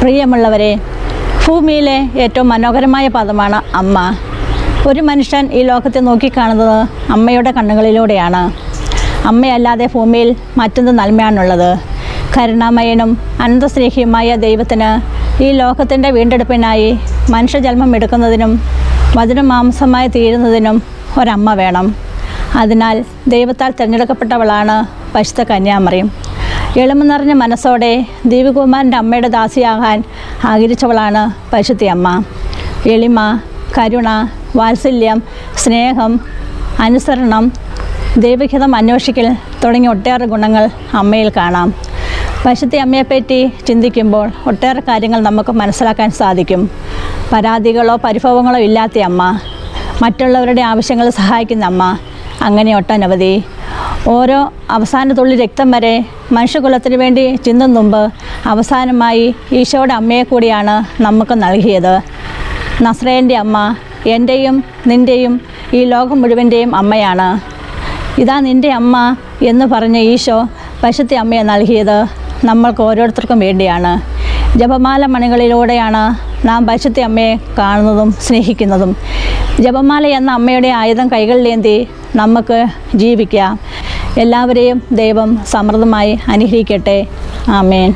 പ്രിയമുള്ളവരെ ഭൂമിയിലെ ഏറ്റവും മനോഹരമായ പദമാണ് അമ്മ. ഒരു മനുഷ്യൻ ഈ ലോകത്തെ നോക്കിക്കാണുന്നത് അമ്മയുടെ കണ്ണുകളിലൂടെയാണ്. അമ്മയല്ലാതെ ഭൂമിയിൽ മറ്റൊന്ന് നന്മയാണുള്ളത്. കരുണാമയനും അനന്തസ്നേഹിയുമായ ദൈവത്തിന് ഈ ലോകത്തിന്റെ വീണ്ടെടുപ്പിനായി മനുഷ്യജന്മം എടുക്കുന്നതിനും വചനമാംസമായി തീരുന്നതിനും ഒരമ്മ വേണം. അതിനാൽ ദൈവത്താൽ തിരഞ്ഞെടുക്കപ്പെട്ടവളാണ് പശുത്ത കന്യാമറിയും. എളിമ നിറഞ്ഞ മനസ്സോടെ ദേവികുമാരന്റെ അമ്മയുടെ ദാസിയാകാൻ ആഗ്രഹിച്ചവളാണ് പരിശുദ്ധി അമ്മ. എളിമ കരുണ വാത്സല്യം സ്നേഹം അനുസരണം ദൈവഹിതം അന്വേഷിക്കൽ തുടങ്ങിയ ഒട്ടേറെ ഗുണങ്ങൾ അമ്മയിൽ കാണാം. പശുത്തി അമ്മയെപ്പറ്റി ചിന്തിക്കുമ്പോൾ ഒട്ടേറെ കാര്യങ്ങൾ നമുക്ക് മനസ്സിലാക്കാൻ സാധിക്കും. പരാതികളോ പരിഭവങ്ങളോ ഇല്ലാത്ത അമ്മ മറ്റുള്ളവരുടെ ആവശ്യങ്ങൾ സഹായിക്കുന്ന അമ്മ അങ്ങനെ ഒട്ടനവധി. ഓരോ അവസാന തുള്ളി രക്തം വരെ മനുഷ്യകുലത്തിന് വേണ്ടി ചിന്തും മുമ്പ് അവസാനമായി ഈശോയുടെ അമ്മയെ കൂടിയാണ് നമുക്ക് നൽകിയത്. നസ്രേന്റെ അമ്മ എന്റെയും നിന്റെയും ഈ ലോകം മുഴുവന്റെയും അമ്മയാണ്. ഇതാ നിന്റെ അമ്മ എന്ന് പറഞ്ഞ ഈശോ പശുത്തി അമ്മയെ നൽകിയത് നമ്മൾക്ക് ഓരോരുത്തർക്കും വേണ്ടിയാണ്. ജപമാല മണികളിലൂടെയാണ് നാം പശുത്തി അമ്മയെ കാണുന്നതും സ്നേഹിക്കുന്നതും. ജപമാല എന്ന അമ്മയുടെ ആയുധം കൈകളിലേന്തി നമുക്ക് ജീവിക്കാം. എല്ലാവരെയും ദൈവം സമൃദ്ധമായി അനുഗ്രഹിക്കട്ടെ. ആമേൻ.